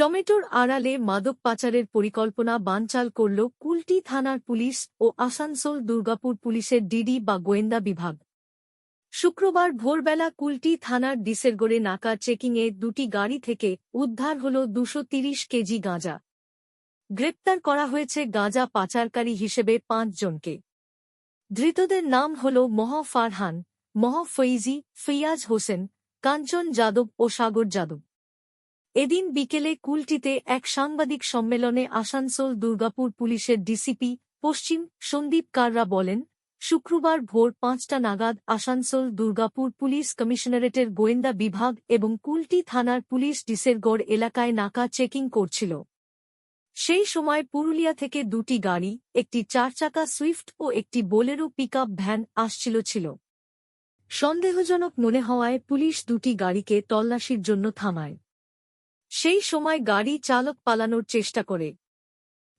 টমেটোর আড়ালে মাদক পাচারের পরিকল্পনা বানচাল করল কুলটি থানার পুলিশ ও আসানসোল দুর্গাপুর পুলিশের ডিডি বা গোয়েন্দা বিভাগ। শুক্রবার ভোরবেলা কুলটি থানার ডিসেরগড়ে নাকা চেকিংয়ে দুটি গাড়ি থেকে উদ্ধার হল দুশো কেজি গাঁজা। গ্রেপ্তার করা হয়েছে গাঁজা পাচারকারী হিসেবে পাঁচজনকে ধৃতদের নাম হল মহ ফারহান, মহ ফৈজি, ফিয়াজ হোসেন, কাঞ্চন যাদব ও সাগর যাদব। এদিন বিকেলে কুলটিতে এক সাংবাদিক সম্মেলনে আসানসোল দুর্গাপুর পুলিশের ডিসিপি, পশ্চিম সন্দীপ কাররা বলেন, শুক্রবার ভোর পাঁচটা নাগাদ আসানসোল দুর্গাপুর পুলিশ কমিশনারেটের গোয়েন্দা বিভাগ এবং কুলটি থানার পুলিশ ডিসেরগড় এলাকায় নাকা চেকিং করছিল। সেই সময় পুরুলিয়া থেকে দুটি গাড়ি, একটি চারচাকা সুইফট ও একটি বোলেরো পিকআপ ভ্যান আসছিল ছিল। সন্দেহজনক মনে হওয়ায় পুলিশ দুটি গাড়িকে তল্লাশির জন্য থামায়। সেই সময় গাড়ি চালক পালানোর চেষ্টা করে।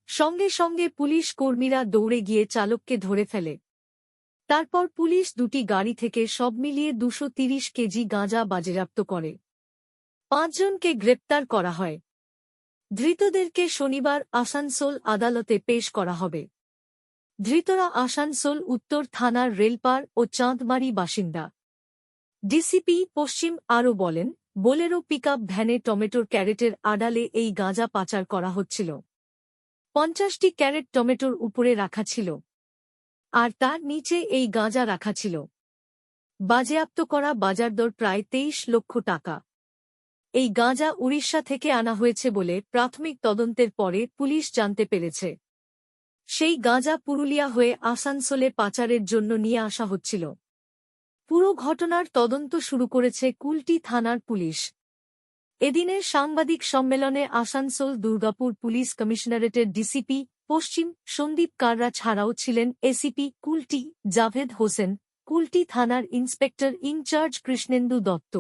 সঙ্গে সঙ্গে পুলিশ কর্মীরা দৌড়ে গিয়ে চালককে ধরে ফেলে। তারপর পুলিশ দুটি গাড়ি থেকে সব মিলিয়ে দুশো কেজি গাঁজা বাজেয়াপ্ত করে। পাঁচজনকে গ্রেপ্তার করা হয়। ধৃতদেরকে শনিবার আসানসোল আদালতে পেশ করা হবে। ধৃতরা আসানসোল উত্তর থানার রেলপার ও চাঁদমারি বাসিন্দা। ডিসিপি পশ্চিম আরও বলেন বোলেরো পিকআপ ভ্যানে টমেটোর ক্যারেটের আড়ালে এই গাঁজা পাচার করা হচ্ছিল। পঞ্চাশটি ক্যারেট টমেটোর উপরে রাখা ছিল। আর তার নিচে এই গাঁজা রাখা ছিল। বাজেয়াপ্ত করা বাজারদর প্রায় তেইশ লক্ষ টাকা। এই গাঁজা উড়িষ্যা থেকে আনা হয়েছে বলে প্রাথমিক তদন্তের পরে পুলিশ জানতে পেরেছে। সেই গাঁজা পুরুলিয়া হয়ে আসানসোলে পাচারের জন্য নিয়ে আসা হচ্ছিল। পুরো ঘটনার তদন্ত শুরু করেছে কুলটি থানার পুলিশ। এদিনের সাংবাদিক সম্মেলনে আসানসোল দুর্গাপুর পুলিশ কমিশনারেটের ডিসিপি, পশ্চিম সন্দীপ কাররা ছাড়াও ছিলেন এসিপি কুলটি জাভেদ হোসেন, কুলটি থানার ইন্সপেক্টর ইনচার্জ কৃষ্ণেন্দু দত্ত।